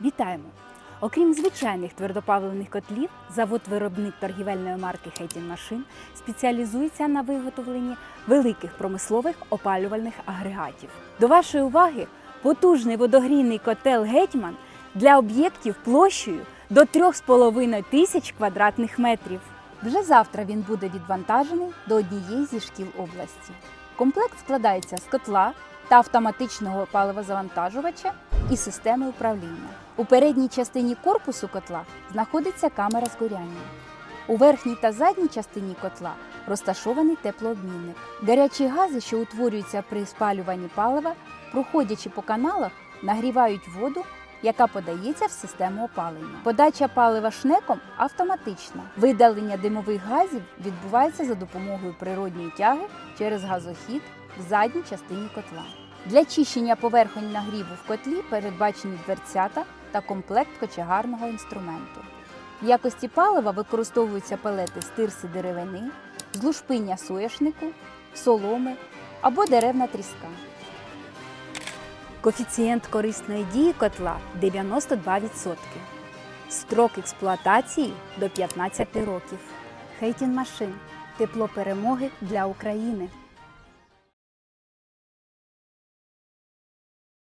Вітаємо! Окрім звичайних твердопаливних котлів, завод-виробник торгівельної марки Хейтін Машин спеціалізується на виготовленні великих промислових опалювальних агрегатів. До вашої уваги потужний водогрійний котел Гетьман для об'єктів площею до 3,5 тисяч квадратних метрів. Вже завтра він буде відвантажений до однієї зі шкіл області. Комплект складається з котла та автоматичного паливозавантажувача і системи управління. У передній частині корпусу котла знаходиться камера згоряння. У верхній та задній частині котла розташований теплообмінник. Гарячі гази, що утворюються при спалюванні палива, проходячи по каналах, нагрівають воду, яка подається в систему опалення. Подача палива шнеком автоматична. Видалення димових газів відбувається за допомогою природньої тяги через газохід в задній частині котла. Для чищення поверхонь нагріву в котлі передбачені дверцята та комплект кочегарного інструменту. В якості палива використовуються пелети з тирси деревини, з лушпиння соняшнику, соломи або деревна тріска. Коефіцієнт корисної дії котла 92%. Строк експлуатації до 15 років. Хейтін машин. Тепло перемоги для України.